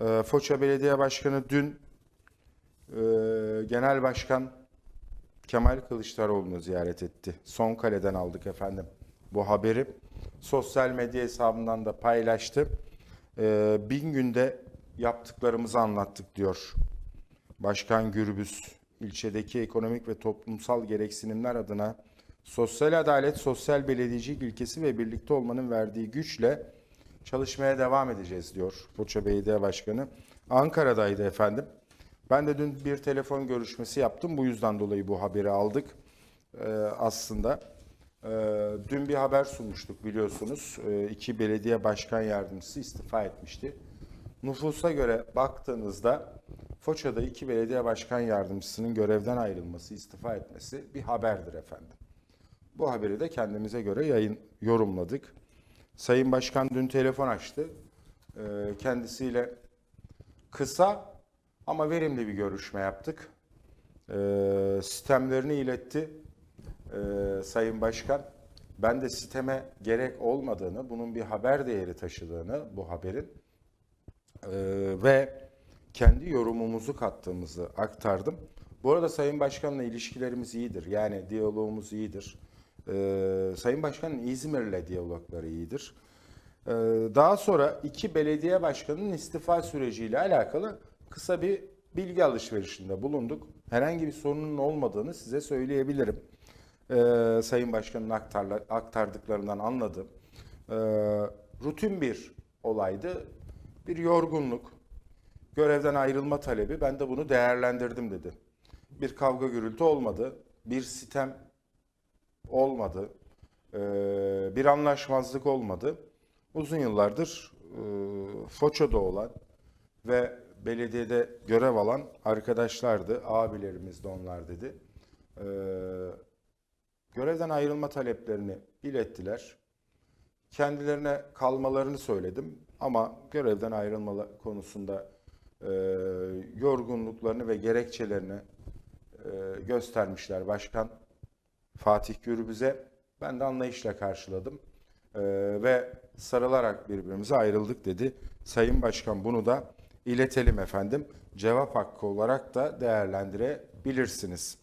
Ee, Foça Belediye Başkanı dün e, Genel Başkan Kemal Kılıçdaroğlu'nu ziyaret etti. Son kaleden aldık efendim bu haberi. Sosyal medya hesabından da paylaştı. Ee, bin günde yaptıklarımızı anlattık diyor. Başkan Gürbüz ilçedeki ekonomik ve toplumsal gereksinimler adına sosyal adalet, sosyal belediyecilik ilkesi ve birlikte olmanın verdiği güçle çalışmaya devam edeceğiz diyor Foça Belediye Başkanı. Ankara'daydı efendim. Ben de dün bir telefon görüşmesi yaptım. Bu yüzden dolayı bu haberi aldık Ee, aslında. Ee, dün bir haber sunmuştuk biliyorsunuz. Ee, iki belediye başkan yardımcısı istifa etmişti. Nüfusa göre baktığınızda Foça'da iki belediye başkan yardımcısının görevden ayrılması, istifa etmesi bir haberdir efendim. Bu haberi de kendimize göre yayın yorumladık. Sayın Başkan dün telefon açtı. Ee, kendisiyle kısa ama verimli bir görüşme yaptık. Ee, sistemlerini iletti ee, Sayın Başkan. Ben de sisteme gerek olmadığını, bunun bir haber değeri taşıdığını bu haberin ve kendi yorumumuzu kattığımızı aktardım. Bu arada Sayın Başkan'la ilişkilerimiz iyidir. Yani diyalogumuz iyidir. Ee, Sayın Başkan'ın İzmir'le diyalogları iyidir. Ee, daha sonra iki belediye başkanının istifa süreciyle alakalı kısa bir bilgi alışverişinde bulunduk. Herhangi bir sorunun olmadığını size söyleyebilirim. Ee, Sayın Başkan'ın aktarla, aktardıklarından anladım. Ee, rutin bir olaydı. Bir yorgunluk, görevden ayrılma talebi. Ben de bunu değerlendirdim dedi. Bir kavga gürültü olmadı. Bir sitem olmadı. Ee, bir anlaşmazlık olmadı. Uzun yıllardır e, Foça'da olan ve belediyede görev alan arkadaşlardı. Abilerimiz de onlar dedi. Ee, görevden ayrılma taleplerini ilettiler. Kendilerine kalmalarını söyledim ama görevden ayrılma konusunda e, yorgunluklarını ve gerekçelerini e, göstermişler başkan Fatih Gürbüz'e. Ben de anlayışla karşıladım E, ve sarılarak birbirimize ayrıldık dedi. Sayın Başkan bunu da iletelim efendim. Cevap hakkı olarak da değerlendirebilirsiniz.